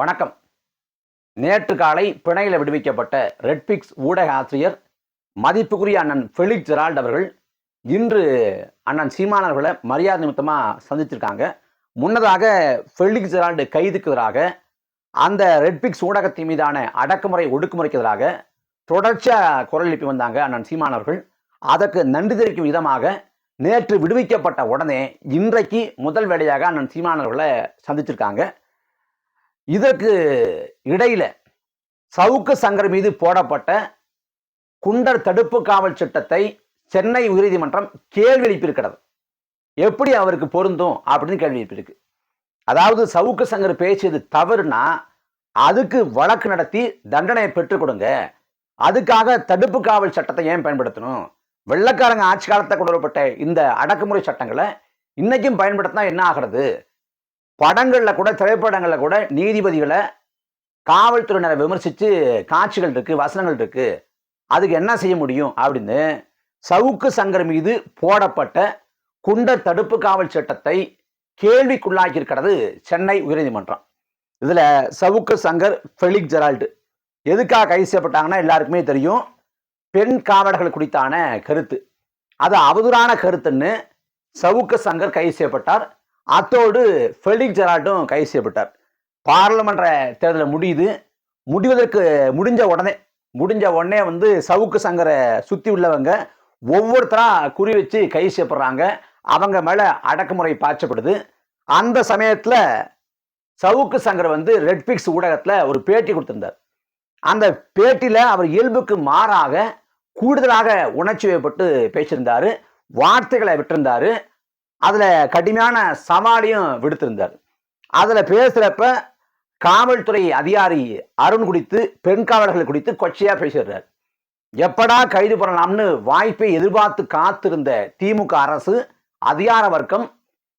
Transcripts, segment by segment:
வணக்கம். நேற்று காலை பிணையில் விடுவிக்கப்பட்ட ரெட்பிக்ஸ் ஊடக ஆசிரியர் மதிப்புக்குரிய அண்ணன் ஃபெலிக்ஸ் ஜெரால்ட் அவர்கள் இன்று அண்ணன் சீமானவர்களை மரியாதை நிமித்தமாக சந்திச்சிருக்காங்க. முன்னதாக ஃபெலிக்ஸ் ஜெரால்டு கைதுக்கு எதிராக அந்த ரெட்பிக்ஸ் ஊடகத்தின் மீதான அடக்குமுறை ஒடுக்குமுறைக்கு எதிராக தொடர்ச்சியாக குரல் எழுப்பி வந்தாங்க அண்ணன் சீமானவர்கள் அதற்கு நன்றி தெரிவிக்கும் விதமாக நேற்று விடுவிக்கப்பட்ட உடனே இன்றைக்கு முதல் வேலையாக அண்ணன் சீமானவர்களை சந்திச்சிருக்காங்க. இதற்கு இடையில சவுக்கு சங்கர் மீது போடப்பட்ட குண்டர் தடுப்பு காவல் சட்டத்தை சென்னை உயர்நீதிமன்றம் கேள்வி எழுப்பியிருக்கிறது. எப்படி அவருக்கு பொருந்தும் அப்படின்னு கேள்வி எழுப்பியிருக்கு. அதாவது சவுக்கு சங்கர் பேசியது தவறுனா அதுக்கு வழக்கு நடத்தி தண்டனையை பெற்றுக் கொடுங்க. அதுக்காக தடுப்பு காவல் சட்டத்தை ஏன் பயன்படுத்தணும்? வெள்ளக்காரங்க ஆட்சி காலத்தை கொண்டு வரப்பட்ட இந்த அடக்குமுறை சட்டங்களை இன்னைக்கும் பயன்படுத்தினா என்ன ஆகிறது? படங்களில் கூட திரைப்படங்களில் கூட நீதிபதிகளை காவல்துறையினரை விமர்சித்து காட்சிகள் இருக்குது வசனங்கள் இருக்குது அதுக்கு என்ன செய்ய முடியும் அப்படின்னு சவுக்கு சங்கர் மீது போடப்பட்ட குண்டர் தடுப்பு காவல் சட்டத்தை கேள்விக்குள்ளாக்கியிருக்கிறது சென்னை உயர்நீதிமன்றம். இதில் சவுக்கு சங்கர் ஃபெலிக் ஜெரால்டு. எதுக்காக கைது செய்யப்பட்டாங்கன்னா எல்லாருக்குமே தெரியும். பெண் காவலர்கள் குறித்தான கருத்து. அது அவதூறான கருத்துன்னு சவுக்கு சங்கர் கைது செய்யப்பட்டார். அத்தோடு ஃபெலிக் ஜெராட்டும் கைது செய்யப்பட்டார். பாராளுமன்ற தேர்தல் முடியுது. முடிவதற்கு முடிஞ்ச உடனே முடிஞ்ச உடனே வந்து சவுக்கு சங்கரை சுற்றி உள்ளவங்க ஒவ்வொருத்தரா குறி வச்சு கை செய்யப்படுறாங்க. அவங்க மேலே அடக்குமுறை பாய்ச்சப்படுது. அந்த சமயத்தில் சவுக்கு சங்கர் வந்து ரெட்பிக்ஸ் ஊடகத்தில் ஒரு பேட்டி கொடுத்துருந்தார். அந்த பேட்டியில் அவர் இயல்புக்கு மாறாக கூடுதலாக உணர்ச்சி வயப்பட்டு பேசியிருந்தாரு. வார்த்தைகளை விட்டிருந்தாரு. அதில் கடுமையான சவாலையும் விடுத்திருந்தார். அதில் பேசுகிறப்ப காவல்துறை அதிகாரி அருண் குறித்து பெண் காவலர்கள் குறித்து கொச்சையாக பேசிடுறார். எப்படா கைது பண்ணலாம்னு வாய்ப்பை எதிர்பார்த்து காத்திருந்த திமுக அரசு அதிகார வர்க்கம்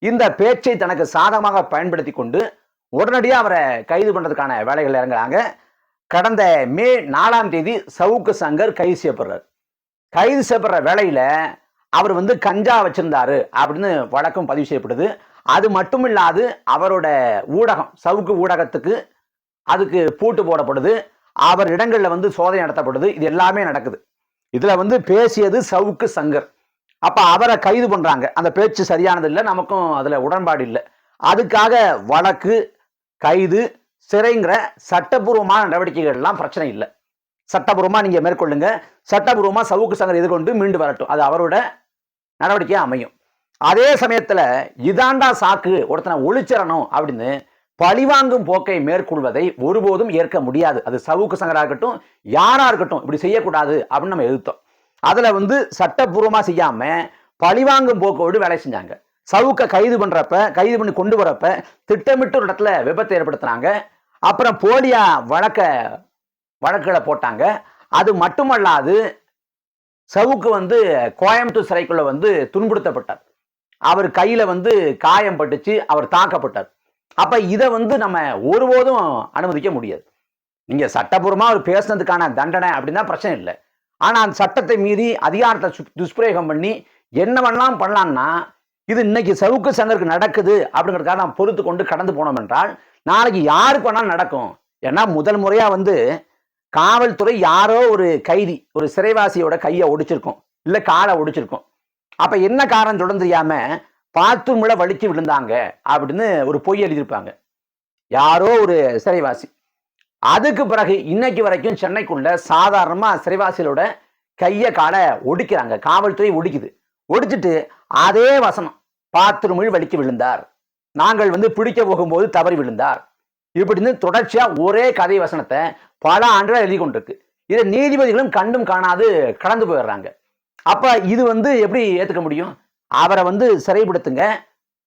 இந்த பேச்சை தனக்கு சாதகமாக பயன்படுத்தி கொண்டு உடனடியாக அவரை கைது பண்ணுறதுக்கான வேலைகள் இறங்குறாங்க. கடந்த மே நாலாம் தேதி சவுக்கு சங்கர் கைது செய்யப்படுறார். கைது செய்யப்படுற வேலையில் அவர் வந்து கஞ்சா வச்சிருந்தாரு அப்படின்னு வழக்கம் பதிவு செய்யப்படுது. அது மட்டும் இல்லாது அவரோட ஊடகம் சவுக்கு ஊடகத்துக்கு அதுக்கு பூட்டு போடப்படுது. அவர் இடங்களில் வந்து சோதனை நடத்தப்படுது. இது எல்லாமே நடக்குது. இதில் வந்து பேசியது சவுக்கு சங்கர். அப்போ அவரை கைது பண்ணுறாங்க அந்த பேச்சு சரியானது இல்லை நமக்கும் அதில் உடன்பாடு இல்லை. அதுக்காக வழக்கு கைது சிறைங்கிற சட்டபூர்வமான நடவடிக்கைகள்லாம் பிரச்சனை இல்லை. சட்டபூர்வமாக நீங்கள் மேற்கொள்ளுங்க. சட்டபூர்வமாக சவுக்கு சங்கர் எதிர்கொண்டு மீண்டு வரட்டும். அது அவரோட நடவடிக்கையாக அமையும். அதே சமயத்தில் இதாண்டா சாக்கு ஒருத்தனை ஒளிச்சரணும் அப்படின்னு பழிவாங்கும் போக்கை மேற்கொள்வதை ஒருபோதும் ஏற்க முடியாது. அது சவுக்கு சங்கராக இருக்கட்டும் யாரா இருக்கட்டும் இப்படி செய்யக்கூடாது அப்படின்னு நம்ம எதிர்த்தோம். அதில் வந்து சட்டப்பூர்வமாக செய்யாமல் பழிவாங்கும் போக்கோடு வேலை செஞ்சாங்க. சவுக்கை கைது பண்ணுறப்ப கைது பண்ணி கொண்டு வரப்ப திட்டமிட்டு ஒரு இடத்துல விபத்தை ஏற்படுத்துனாங்க. அப்புறம் போலியா வழக்க வழக்குகளை போட்டாங்க. அது மட்டுமல்லாது சவுக்கு வந்து கோயம்புத்தூர் சிறைக்குள்ள வந்து துன்புறுத்தப்பட்டார். அவர் கையில் வந்து காயம் பட்டுச்சு அவர் தாக்கப்பட்டார். அப்போ இதை வந்து நம்ம ஒருபோதும் அனுமதிக்க முடியாது. நீங்கள் சட்டபூர்வமா அவர் பேசுனதுக்கான தண்டனை அப்படின்னா பிரச்சனை இல்லை. ஆனால் அந்த சட்டத்தை மீறி அதிகாரத்தை துஷ்பிரயோகம் பண்ணி என்னவெல்லாம் பண்ணலாம்னா இது இன்னைக்கு சவுக்கு சங்கருக்கு நடக்குது அப்படிங்கிறதுக்காக நாம் பொறுத்து கொண்டு கடந்து போனோம் என்றால் நாளைக்கு யாருக்கு வேணாலும் நடக்கும். ஏன்னா முதல் முறையாக வந்து காவல்துறை யாரோ ஒரு கைதி ஒரு சிறைவாசியோட கையை ஒடிச்சிருக்கும். இல்லை காலை ஒடிச்சிருக்கும். அப்போ என்ன காரணம் தொடர்ந்து தெரியாம பார்த்து வலிச்சு விழுந்தாங்க அப்படின்னு ஒரு பொய் எழுதியிருப்பாங்க. யாரோ ஒரு சிறைவாசி. அதுக்கு பிறகு இன்னைக்கு வரைக்கும் சென்னைக்குள்ள சாதாரணமாக சிறைவாசிகளோட கையை காலை ஒடிக்கிறாங்க. காவல்துறை ஒடிக்குது. ஒடிச்சிட்டு அதே வசனம் பாத்ரூமில் மொழி வலிக்கு விழுந்தார். நாங்கள் வந்து பிடிக்க போகும்போது தவறி விழுந்தார். இப்படின்னு தொடர்ச்சியாக ஒரே கதை வசனத்தை பல ஆண்டுகள் எழுதி கொண்டிருக்கு. இதை நீதிபதிகளும் கண்டும் காணாது கடந்து போயிடுறாங்க. அப்ப இது வந்து எப்படி ஏத்துக்க முடியும்? அவரை வந்து சிறைப்படுத்துங்க.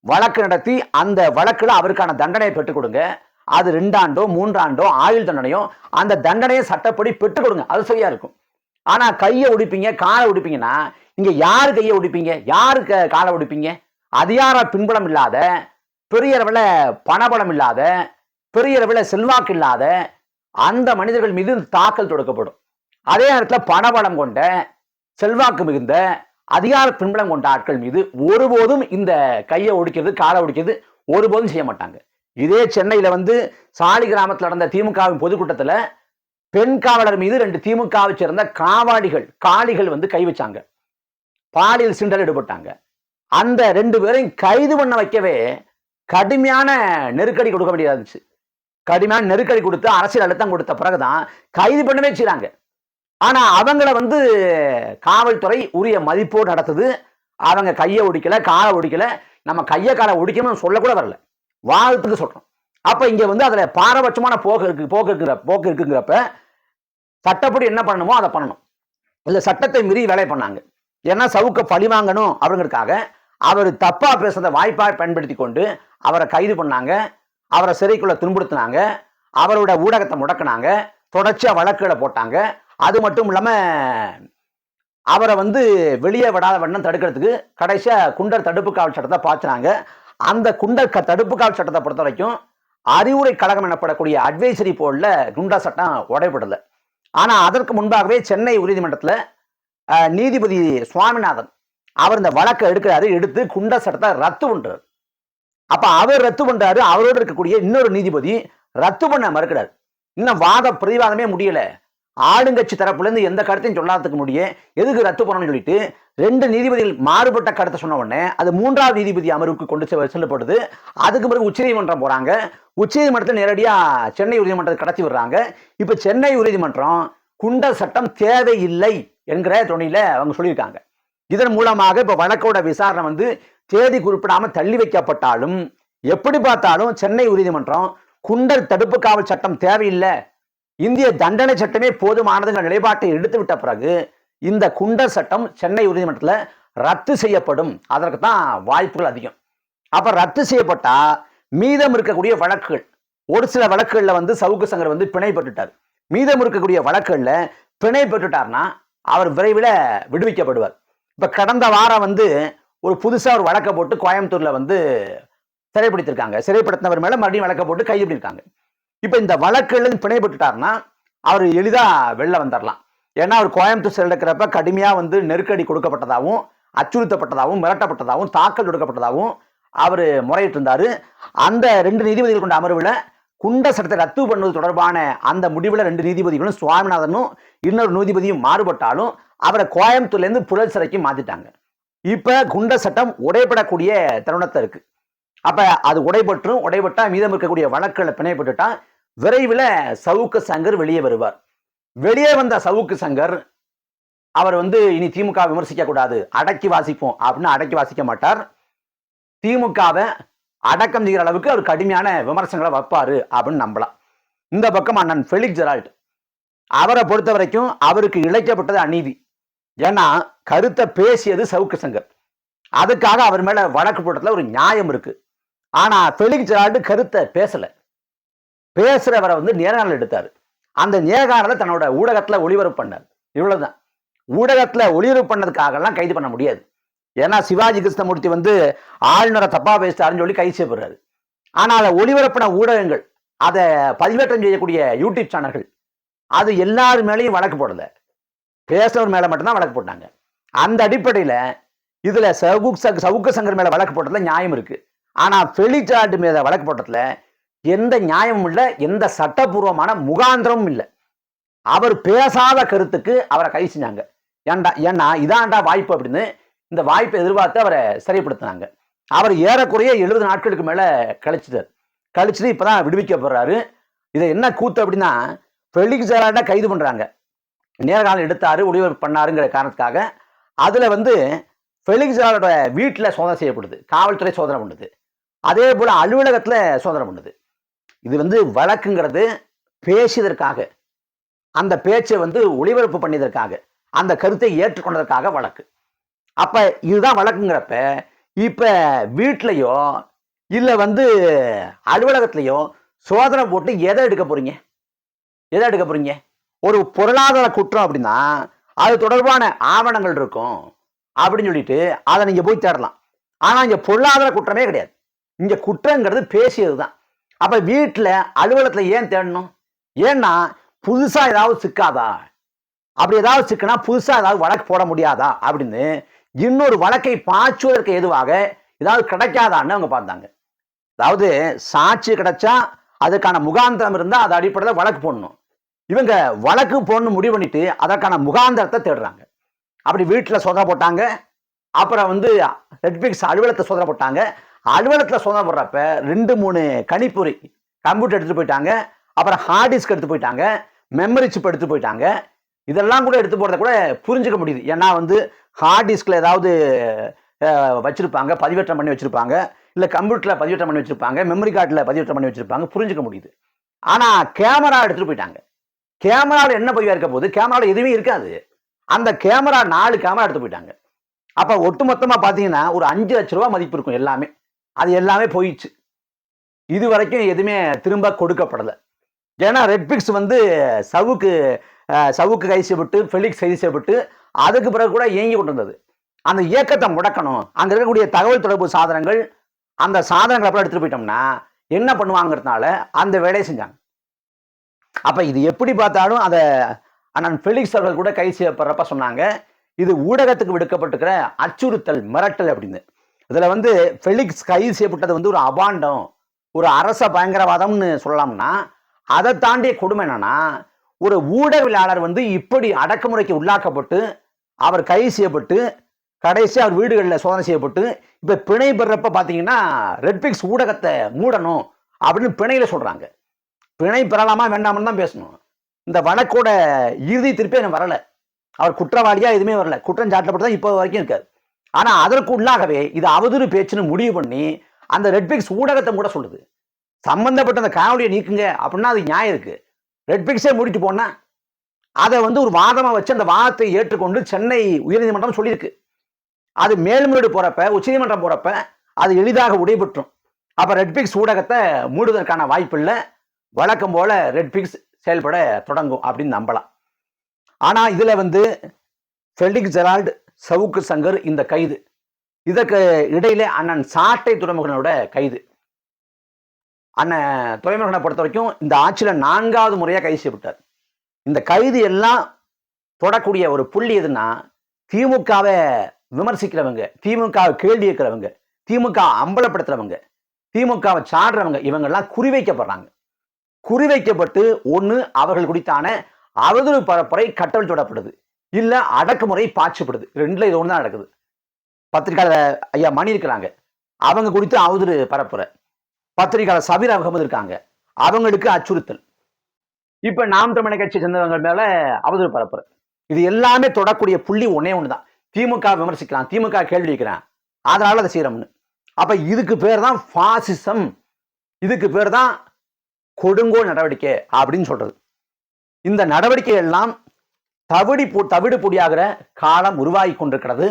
வழக்கு நடத்தி அந்த வழக்குல அவருக்கான தண்டனையை பெற்றுக் கொடுங்க. அது ரெண்டாண்டோ மூன்றாண்டோ ஆயுள் தண்டனையோ அந்த தண்டனையை சட்டப்படி பெற்றுக் கொடுங்க. அது சரியா இருக்கும். ஆனா கையை உடிப்பீங்க காலை உடிப்பீங்கன்னா இங்க யாரு கையை உடிப்பீங்க? யாரு க- காலை உடிப்பீங்க? அதிகார பின்புலம் இல்லாத பெரிய அளவில் பணபலம் இல்லாத பெரிய அளவில் செல்வாக்கு இல்லாத அந்த மனிதர்கள் மீது தாக்கல் தொடுக்கப்படும். அதே நேரத்தில் பணபலம் கொண்ட செல்வாக்கு மிகுந்த அதிகார பின்பலம் கொண்ட ஆட்கள் மீது ஒருபோதும் இந்த கையை ஒடிக்கிறது காலை ஒடிக்கிறது ஒருபோதும் செய்ய மாட்டாங்க. இதே சென்னையில் வந்து சாலி கிராமத்தில் நடந்த திமுகவின் பொதுக்கூட்டத்தில் பெண் காவலர் மீது ரெண்டு திமுகவை சேர்ந்த காவாடிகள் காளிகள் வந்து கை வச்சாங்க. பாலியல் சிண்டல் ஈடுபட்டாங்க. அந்த ரெண்டு பேரையும் கைது பண்ண வைக்கவே கடுமையான நெருக்கடி கொடுக்க வேண்டியதாக இருந்துச்சு. கடுமையான நெருக்கடி கொடுத்து அரசியல் அழுத்தம் கொடுத்த பிறகுதான் கைது பண்ணவே செய்கிறாங்க ஆனால் அவங்கள வந்து காவல்துறை உரிய மதிப்போடு நடத்துது. அவங்க கையை ஒடிக்கலை காலை ஒடிக்கலை. நம்ம கையை காலை ஒடிக்கணும்னு சொல்லக்கூட வரல. வாழ்த்துக்கு சொல்கிறோம் அப்போ இங்கே வந்து அதில் பாரபட்சமான போக்கு இருக்கு போக்கு இருக்கிற போக்கு இருக்குங்கிறப்ப சட்டப்படி என்ன பண்ணணுமோ அதை பண்ணணும். இல்லை சட்டத்தை மீறி வேலை பண்ணாங்க. ஏன்னா சவுக்க பழி வாங்கணும் அப்படிங்கிறதுக்காக அவர் தப்பாக பேசுகிறத வாய்ப்பாக பயன்படுத்தி கொண்டு அவரை கைது பண்ணாங்க. அவரை சிறைக்குள்ள துன்புறுத்தினாங்க. அவரோட ஊடகத்தை முடக்கினாங்க. தொடர்ச்சியாக வழக்குகளை போட்டாங்க. அது மட்டும் இல்லாமல் அவரை வந்து வெளியே விடாத வண்ணம் தடுக்கிறதுக்கு கடைசியாக குண்டர் தடுப்பு காவல் சட்டத்தை பாய்ச்சினாங்க. அந்த குண்டர் க- தடுப்பு காவல் சட்டத்தை பொறுத்த வரைக்கும் அறிவுரை கழகம் எனப்படக்கூடிய அட்வைசரி போர்டில் குண்டா சட்டம் உடைபடலை. ஆனால் அதற்கு முன்பாகவே சென்னை உயர்நீதிமன்றத்தில் நீதிபதி சுவாமிநாதன் அவர் இந்த வழக்கை எடுக்கிறாரு எடுத்து குண்டா சட்டத்தை ரத்து பண்ணுறாரு அப்ப அவர் ரத்து பண்றாரு அவரோடு இருக்கக்கூடிய இன்னொரு நீதிபதி ரத்து பண்ண மறுக்கிறார். இன்னும் வாத பிரதிவாதமே முடியல. ஆளுங்கட்சி தரப்புலேருந்து எந்த கருத்தையும் சொல்லாததுக்கு முடிய எதுக்கு ரத்து பண்ணணும்னு சொல்லிட்டு ரெண்டு நீதிபதிகள் மாறுபட்ட கருத்தை சொன்ன உடனே அது மூன்றாவது நீதிபதி அமர்வுக்கு கொண்டு செல்லப்படுது. அதுக்கு பிறகு உச்சநீதிமன்றம் போறாங்க. உச்சநீதிமன்றத்தில் நேரடியாக சென்னை உயர்நீதிமன்றத்தை கடத்தி விடுறாங்க. இப்போ சென்னை உயர்நீதிமன்றம் குண்டர் சட்டம் தேவையில்லை என்கிற துணையில் அவங்க சொல்லியிருக்காங்க. இதன் மூலமாக இப்போ வழக்கோட விசாரணை வந்து தேதி குறிப்பிடாமல் தள்ளி வைக்கப்பட்டாலும் எப்படி பார்த்தாலும் சென்னை உயர்நீதிமன்றம் குண்டர் தடுப்பு காவல் சட்டம் தேவையில்லை. இந்திய தண்டனை சட்டமே போதுமானதுங்கிற நிலைப்பாட்டை எடுத்து விட்ட பிறகு இந்த குண்டர் சட்டம் சென்னை உயர்நீதிமன்றத்தில் ரத்து செய்யப்படும். அதற்கு தான் வாய்ப்புகள் அதிகம். அப்போ ரத்து செய்யப்பட்டா மீதம் இருக்கக்கூடிய வழக்குகள் ஒரு சில வழக்குகளில் வந்து சவுக்கு சங்கர் வந்து பிணை பெற்றுட்டார். மீதம் இருக்கக்கூடிய வழக்குகளில் பிணை பெற்றுட்டார்னா அவர் விரைவில் விடுவிக்கப்படுவார். இப்போ கடந்த வாரம் வந்து ஒரு புதுசாக ஒரு வழக்கை போட்டு கோயம்புத்தூரில் வந்து சிறைப்படுத்திருக்காங்க சிறைப்படுத்தினவர் மேலே மறுபடியும் வழக்கை போட்டு கைது பண்ணியிருக்காங்க இப்போ இந்த வழக்குலேருந்து பிணைப்பட்டுட்டாருன்னா அவர் எளிதாக வெளில வந்துடலாம் ஏன்னா அவர் கோயம்புத்தூர் சிறையில் இருக்கிறப்ப கடுமையாக வந்து நெருக்கடி கொடுக்கப்பட்டதாகவும் அச்சுறுத்தப்பட்டதாகவும் மிரட்டப்பட்டதாகவும் தாக்கல் கொடுக்கப்பட்டதாகவும் அவர் முறையிட்டு இருந்தார் அந்த ரெண்டு நீதிபதிகள் கொண்ட அமர்வில் குண்ட சட்டத்தை ரத்து பண்ணுவது தொடர்பான அந்த முடிவில் ரெண்டு நீதிபதிகளும் சுவாமிநாதனும் இன்னொரு நீதிபதியும் மாறுபட்டாலும் அவரை கோயம்புத்தூர்லேருந்து புழல் சிறைக்கு மாற்றிட்டாங்க இப்போ குண்ட சட்டம் உடைபடக்கூடிய தருணத்தை இருக்கு. அப்போ அது உடைபற்றும் உடைபட்டால் மீதம் இருக்கக்கூடிய வழக்குகளை பிணைப்பட்டுட்டா விரைவில் சவுக்கு சங்கர் வெளியே வருவார். வெளியே வந்த சவுக்கு சங்கர் அவர் வந்து இனி திமுக விமர்சிக்க கூடாது அடக்கி வாசிப்போம் அப்படின்னு அடக்கி வாசிக்க மாட்டார். திமுகவை அடக்கம் செய்கிற அளவுக்கு அவர் கடுமையான விமர்சனங்களை வைப்பாரு அப்படின்னு நம்பலாம். இந்த பக்கம் அண்ணன் ஃபெலிக் ஜெரால்ட். அவரை பொறுத்த வரைக்கும் அவருக்கு இழைக்கப்பட்டது அநீதி. ஏன்னா கருத்தை பேசியது சவுக்கு சங்கர். அதுக்காக அவர் மேல வழக்கு போட்டதுல ஒரு நியாயம் இருக்கு. ஆனா ஃபெலிக்ஸ் ஜெரால்டு கருத்தை பேசல. பேசுறவரை வந்து நேர்காணல் எடுத்தார். அந்த நேர்காணலை தன்னோட ஊடகத்துல ஒளிபரப்பு பண்ணார். இவ்வளவுதான். ஊடகத்துல ஒளிபரப்பு பண்ணதுக்காகலாம் கைது பண்ண முடியாது. ஏன்னா சிவாஜி கிருஷ்ணமூர்த்தி வந்து ஆளுநரை தப்பா பேசிட்டாருன்னு சொல்லி கைது செய்யப்படுறாரு ஆனால் அதை ஒளிபரப்பின ஊடகங்கள் அதை பதிவேற்றம் செய்யக்கூடிய யூடியூப் சேனல்கள் அது எல்லாரு மேலேயும் வழக்கு போடலை. பேசுறவர் மேலே மட்டும்தான் வழக்கு போட்டாங்க. அந்த அடிப்படையில் இதில் சவுக் சவுக்க சங்கர் மேலே வழக்கு போட்டதில் நியாயம் இருக்குது ஆனால் பெலிச்சாட்டு மேலே வழக்கு போட்டதில் எந்த நியாயமும் இல்லை எந்த சட்டபூர்வமான முகாந்திரமும் இல்லை. அவர் பேசாத கருத்துக்கு அவரை கை செஞ்சாங்க ஏன்டா ஏன்னா இதாண்டா வாய்ப்பு அப்படின்னு இந்த வாய்ப்பை எதிர்பார்த்து அவரை சிறைப்படுத்தினாங்க. அவர் ஏறக்குறைய எழுபது நாட்களுக்கு மேலே கழிச்சிட்டார். கழிச்சுட்டு விடுவிக்க விடுவிக்கப்படுறாரு இதை என்ன கூத்து அப்படின்னா ஃபெலிக்ஸ் ஜெரால்டை கைது பண்ணுறாங்க நேர்காணல் எடுத்தாரு ஒளிபரப்பு பண்ணாருங்கிற காரணத்துக்காக அதில் வந்து ஃபெலிக்ஸாரோட வீட்டில் சோதனை செய்யப்படுது. காவல்துறை சோதனை பண்ணுது. அதே போல் அலுவலகத்தில் சோதனை பண்ணுது. இது வந்து வழக்குங்கிறது பேசியதற்காக. அந்த பேச்சை வந்து ஒளிபரப்பு பண்ணியதற்காக. அந்த கருத்தை ஏற்றுக்கொண்டதற்காக வழக்கு. அப்போ இதுதான் வழக்குங்கிறப்ப இப்போ வீட்லேயோ இல்லை வந்து அலுவலகத்துலேயோ சோதனை போட்டு எதை எடுக்க போகிறீங்க எதை எடுக்க போகிறீங்க ஒரு பொருளாதார குற்றம் அப்படின்னா அது தொடர்பான ஆவணங்கள் இருக்கும் அப்படின்னு சொல்லிட்டு அதை நீங்கள் போய் தேடலாம். ஆனால் இங்கே பொருளாதார குற்றமே கிடையாது. இங்கே குற்றங்கிறது பேசியது தான் அப்போ வீட்டில் அலுவலகத்தில் ஏன் தேடணும்? ஏன்னா புதுசாக ஏதாவது சிக்காதா? அப்படி ஏதாவது சிக்கனா புதுசாக ஏதாவது வழக்கு போட முடியாதா? அப்படின்னு இன்னொரு வழக்கை பாய்ச்சுவதற்கு எதுவாக ஏதாவது கிடைக்காதான்னு அவங்க பார்த்தாங்க. அதாவது சாட்சி கிடைச்சா அதுக்கான முகாந்திரம் இருந்தால் அது அடிப்படையில் வழக்கு போடணும். இவங்க வழக்கு போடணும் முடிவு பண்ணிட்டு அதற்கான முகாந்திரத்தை தேடுறாங்க. அப்படி வீட்டில் சோதனை போட்டாங்க. அப்புறம் வந்து நெட்ஃப்ளிக்ஸ் அலுவலகத்தை சோதனை போட்டாங்க. அலுவலகத்தில் சோதனை போடுறப்ப ரெண்டு மூணு கணிப்பொறி கம்ப்யூட்டர் எடுத்துகிட்டு போயிட்டாங்க. அப்புறம் ஹார்ட் டிஸ்க் எடுத்து போயிட்டாங்க. மெமரி சிப் எடுத்து போயிட்டாங்க. இதெல்லாம் கூட எடுத்து போகிறத கூட புரிஞ்சுக்க முடியுது. ஏன்னா வந்து ஹார்ட் டிஸ்கில் ஏதாவது வச்சுருப்பாங்க பதிவேற்றம் பண்ணி வச்சுருப்பாங்க. இல்லை கம்ப்யூட்டரில் பதிவேற்றம் பண்ணி வச்சுருப்பாங்க. மெமரி கார்டில் பதிவேற்றம் பண்ணி வச்சுருப்பாங்க. புரிஞ்சுக்க முடியுது. ஆனால் கேமரா எடுத்துகிட்டு போயிட்டாங்க. கேமராவில் என்ன பதிவாக இருக்க போது கேமராவில் எதுவுமே இருக்காது. அந்த கேமரா நாலு கேமரா எடுத்து போயிட்டாங்க. அப்போ ஒட்டுமொத்தமாக பார்த்தீங்கன்னா ஒரு அஞ்சு லட்ச ரூபா மதிப்பு இருக்கும் எல்லாமே. அது எல்லாமே போயிடுச்சு. இது வரைக்கும் எதுவுமே திரும்ப கொடுக்கப்படலை. ஏன்னா ரெட்பிக்ஸ் வந்து சவுக்கு சவுக்கு கை செய்யப்பட்டு ஃபெலிக்ஸ் கைது செய்யப்பட்டு அதுக்கு பிறகு கூட இயங்கி கொண்டு வந்தது. அந்த இயக்கத்தை முடக்கணும். அங்கே இருக்கக்கூடிய தகவல் தொடர்பு சாதனங்கள் அந்த சாதனங்களை அப்புறம் எடுத்துகிட்டு போயிட்டோம்னா என்ன பண்ணுவாங்கிறதுனால அந்த வேலையை செஞ்சாங்க. அப்போ இது எப்படி பார்த்தாலும் அதை அண்ணன் ஃபெலிக்ஸ் அவர்கள் கூட கைது செய்யப்படுறப்ப சொன்னாங்க இது ஊடகத்துக்கு விடுக்கப்பட்டிருக்கிற அச்சுறுத்தல் மிரட்டல் அப்படின்னு. இதில் வந்து ஃபெலிக்ஸ் கைது செய்யப்பட்டது வந்து ஒரு அபாண்டம் ஒரு அரச பயங்கரவாதம்னு சொல்லலாம்னா அதை தாண்டிய கொடுமை என்னன்னா ஒரு ஊடகவியலாளர் வந்து இப்படி அடக்குமுறைக்கு உள்ளாக்கப்பட்டு அவர் கைது செய்யப்பட்டு கடைசி அவர் வீடுகளில் சோதனை செய்யப்பட்டு இப்போ பிணை பெறப்ப பார்த்தீங்கன்னா ரெட்பிக்ஸ் ஊடகத்தை மூடணும் அப்படின்னு பிணையில் சொல்கிறாங்க பிணை பெறலாமா வேண்டாமான்னு தான் பேசணும். இந்த வழக்கோட இறுதி திருப்பி எனக்கு வரலை. அவர் குற்றவாளியா எதுவுமே வரல. குற்றம் சாட்டப்பட்டு தான் இப்போ வரைக்கும் இருக்காது ஆனால் அதற்கு உள்ளாகவே இது அவதூறு பேச்சுன்னு முடிவு பண்ணி அந்த ரெட்பிக்ஸ் ஊடகத்தை கூட சொல்லுது. சம்மந்தப்பட்ட அந்த காணொலியை நீக்குங்க அப்படின்னா அது நியாயம் இருக்கு. ரெட்பிக்ஸே மூடிட்டு போனால் அதை வந்து ஒரு வாதமாக வச்சு அந்த வாதத்தை ஏற்றுக்கொண்டு சென்னை உயர்நீதிமன்றம் சொல்லியிருக்கு. அது மேல்முறையீடு போகிறப்ப உச்சநீதிமன்றம் போகிறப்ப அது எளிதாக உடைபெற்றும் அப்போ ரெட்பிக்ஸ் ஊடகத்தை மூடுவதற்கான வாய்ப்பு இல்லை வழக்கம் போல ரெட்பிக்ஸ் செயல்பட தொடங்கும் அப்படின்னு நம்பலாம். ஆனால் இதில் வந்து ஃபெல்டிக் ஜெரால்டு சவுக்கு சங்கர் இந்த கைது. இதற்கு இடையில அண்ணன் சாட்டை துறைமுகனோட கைது. அண்ணன் துறைமுகனை பொறுத்த வரைக்கும் இந்த ஆட்சியில் நான்காவது முறையாக கைது செய்யப்பட்டார். இந்த கைது எல்லாம் தொடக்கூடிய ஒரு புள்ளி எதுன்னா திமுகவை விமர்சிக்கிறவங்க திமுகவை கேள்வி இருக்கிறவங்க திமுக அம்பலப்படுத்துறவங்க திமுகவை சாடுறவங்க இவங்கெல்லாம் குறிவைக்கப்படுறாங்க. குறிவைக்கப்பட்டு ஒன்று அவர்கள் குறித்தான அவதூறு பரப்புரை கட்டவிழ்த்து தொடப்படுது இல்ல அடக்குமுறை பாய்ச்சப்படுது. ரெண்டுல இது ஒன்று தான் நடக்குது. பத்திரிகையாளர் ஐயா மணி இருக்கிறாங்க. அவங்க குறித்து அவதூறு பரப்புரை. பத்திரிகையாளர் சபீர் அகமது இருக்காங்க. அவங்களுக்கு அச்சுறுத்தல். இப்ப நாம் தமிழக கட்சி சேர்ந்தவங்க மேலே அவதூறு பரப்புரை. இது எல்லாமே தொடக்கூடிய புள்ளி ஒன்னே ஒண்ணுதான். திமுக விமர்சிக்கலாம் திமுக கேள்வி வைக்கிறான் அதனால அதை செய்கிறோம்னு அப்ப இதுக்கு பேர் தான் பாசிசம் இதுக்கு பேர் தான் கொடுங்கோல் நடவடிக்கை அப்படின்னு சொல்றது. இந்த நடவடிக்கை எல்லாம் தவிடி பு தவிடு பொடியாகிற காலம் உருவாகி கொண்டிருக்கிறது.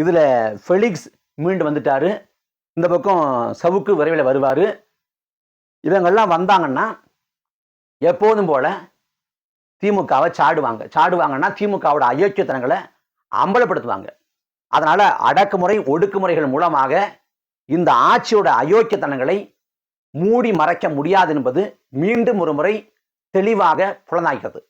இதுல ஃபெலிக்ஸ் மீண்டு வந்துட்டாரு. இந்த பக்கம் சவுக்கு விரைவில் வருவார். இவங்கெல்லாம் வந்தாங்கன்னா எப்போதும் போல திமுகவை சாடுவாங்க. சாடுவாங்கன்னா திமுகவோட அயோக்கியத்தனங்களை அம்பலப்படுத்துவாங்க. அதனால் அடக்குமுறை ஒடுக்குமுறைகள் மூலமாக இந்த ஆட்சியோட அயோக்கியத்தனங்களை மூடி மறைக்க முடியாது என்பது மீண்டும் ஒரு முறை தெளிவாக புலனாகிறது.